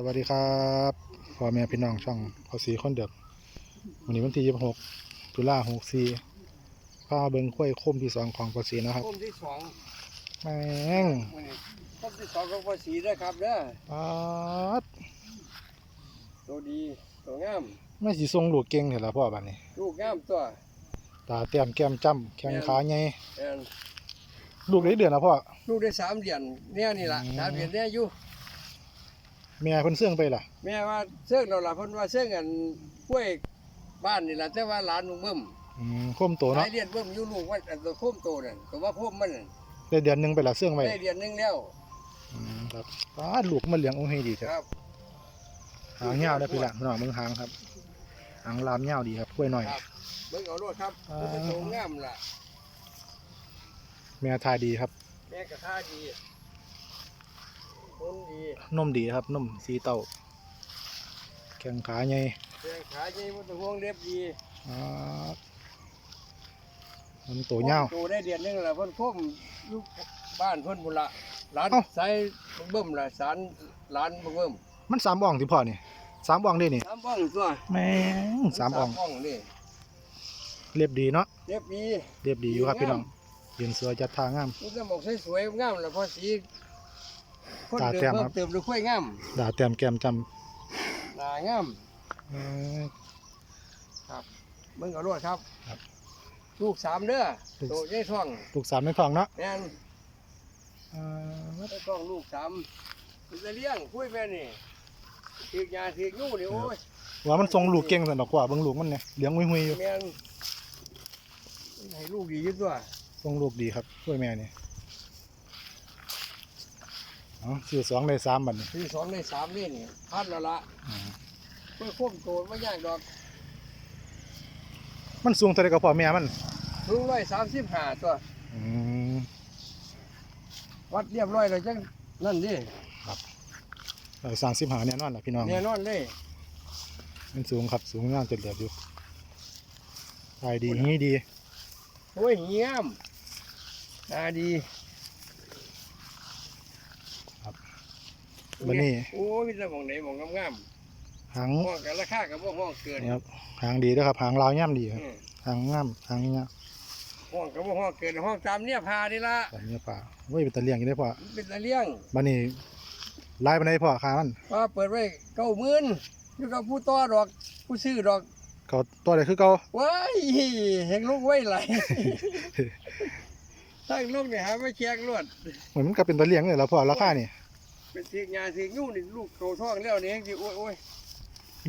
สวัสดีครับพ่อแม่พี่น้องช่องพอสีคนเดือกวันนี้วันที่26ตุลา64พาเบิ่งข้วยคมที่สองของพอสีนะครับต้มที่สองแม่งมื้อนี้ต้มที่สองของภาษีด้วยครับเด้อป๊าดตัวดีตัวงามไม่สิทรงลูกเก่งเถอะล่ะพ่อบัดนี้ลูกงามตัวตาแต้มแก้มจ้ำแข้งขาใหญ่แม่นลูกได้เดือนแล้วพ่อลูกได้สามเดือนเนี่ยนี่ล่ะอืมสามเดือนเนี่ยอยู่ แม่เพิ่นเสื่องไปล่ะแม่ว่าเสื้อเราล่ะเพิ่นว่าเสื้อกันกล้วยบ้านนี่ล่ะแต่ว่าหลานลุงเบิ่มอืมคมโตสาเนาะยเรียนเบิ่มอยู่ลูกว่าอันตัวโคมโตนั่นตัวว่าโคมมันนั่นได้เดือนหนึงไปละเสื่องไว้ได้เดือนหนึงแล้วอืมครับป๊าดลูกมันเลี้ยงโอ้ให้ดีเถคอะรับหางยาวได้อพี่ละพี่น้องเบิ่งหางครับหางลามยาวดีครับกล้วยหน่อย ครับเบิ่งเอาโลดครับอ่าเป็นตัวงามล่ะแม่ทายดีครับ แม่กระทาดี คนดีนมดีครับนมสีเต้าแข้งขาใหญ่แข้งขาใหญ่บ่ต้องห่วงเล็บดีอ่ามันโตเงาวโตได้เดือนหนึงแล้วเพิ่นคมอยู่บ้านเพิ่นพุ่นละหลานเอ้าใส่เบิ่มละสารหลานเบิ่มมันสามอ่องที่พ่อนี่สามอ่องเด้นี่สามบ้องตัวแม่งสามอ่องบ้องนี่เรียบดีเนาะเล็บดีเรียบดีอยู่ครับพี่น้องยืนสวยจัดทางงามมันจะบอกสวยๆงามแล้วพอสี คนตาเดิแต้มมเพิ่ครัมบ เติมด้วยค่อยงามด่าแต้มแก้มจหน้างามำเอ้ย เบิ่งเอารวดครับ ครับ ลูกสามเด้อลูกโตใหญ่ท้องลูกสามในท้องเนาะแม่นอ่าใหญ่ท้องลูกสามมันจะเลี้ยงคุยแม่นี่ถือกยาถือกยู่นี่โอ้ยว่ามันทรงลูกเก่งสันดอกกว่าเบิ่งลูกมันเนี่ยเลี้ยงหุยๆอยู่แม่นให้ลูกดีอยู่ตัวทรงลูกดีครับกล้วยแม่นี่ อ๋อสี่สองในสามบัดนี้ที่สองในสามนี่นี่พัดแล้วละอืม เพื่อควบโตไม่ยากดอกมันสูงเท่าไรกับพ่อแม่มันลุงร้อยสามสิบห้าตัว อืม วัดเรียบร้อยเลยจังนั่นดิสามสิบหาแน่นอนล่ะพี่น้อง แน่นอนเลยมันสูงครับสูงงามจนเหลืออยู่ตายดีงี้ดีโอ้ยเงียมตาดี บันนี้โอ้ยมีแต่หมองไหนหมองงามหางๆห้องกันราคากับพวกห้องเกินนี่ครับหางดีด้วยครับหางลาวย่ำดีครับอืมหางงามหางเงี้ยห้องกับพวกห้องเกินห้องตามเนี่ยพานี่ละแบบนี้ป่าเว้ยเป็นตะเลียงอยู่ได้พ่อมันเป็นตะเลี้ยงบันนี้ไล่ไปไหนพ่อขามันว่าเปิดไว้เก้าหมื่นอยู่กับผู้ต่อดอกผู้ซื้อดอกเขาตัวไหนคือเก่าว้ายเห็นลูกไว้ไหลตั้งลูกเนี่ยหาไม่แจกรวดเหมือนมันก็เป็นตะเลียงเลยแล้วพ่อราคานี่ เป็นเสียงยาเสียงยู่นี่ลูกโตท้องแล้วนี่ที่โอ้ยโอ้ย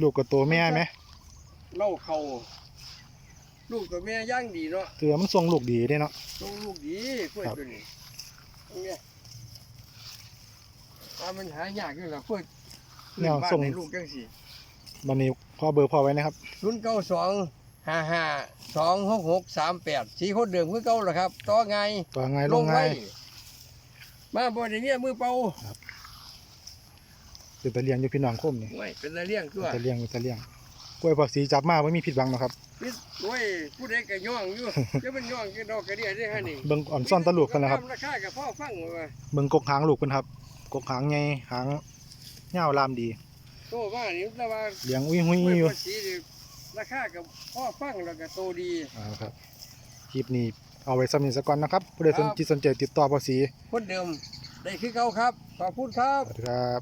ลูกกับตัวแม่ไหมเล่าเขาลูกตัวแม่ย่างดีเนาะเตือมันทรงลูกดีเด้เนาะลูกลูกดีกล้วยครับตัวนี้ตรงเนี้ยถ้ามันหายากอยู่แล้วกล้วยแนวบ้านทรงในลูกจังสี่บันนี้พ่อเบอร์พ่อไว้นะครับศูนย์เก้าสองห้าห้าสองหกหกสามแปดสีโคตรเดิมคือเก่าแหละครับต่อไงตัวไงลงไงไว้มาบ่ได้เนี่ยมือเป่า เป็นตะเลียงอยู่พี่น้องคมนี่โอ้ยเป็นตะเลี้ยงตัวตะเลียงเป็นตะเลียงกล้วยผักสีจับมาไม่มีผิดหวังหรอกครับปิดโอ้ยผู้ใดก็ย่องอยู่จะมันย่องกินดอกกระเดียได้ฮะนี่เบิ่งอ่อนซ่อนตะลูกกันนะครับราคากับพ่อฟังว่าเบิ่งกกหางลูกเพิ่นครับ กกหางใหญ่หางยาวลามดีโตมานี่แต่ว่าเลี้ยงอุ้ยหุยกล้วยอยู่ภาษีนี่ราคากับพ่อฟังแล้วก็โตดีอ่าครับคลิปนี้เอาไว้สำนิสก่อนนะครับ ผู้ใดสนครับจิตสนใจติดต่อภาษีคนเดิมได้คือเก่าครับ ขอบคุณครับสวัสดีครับ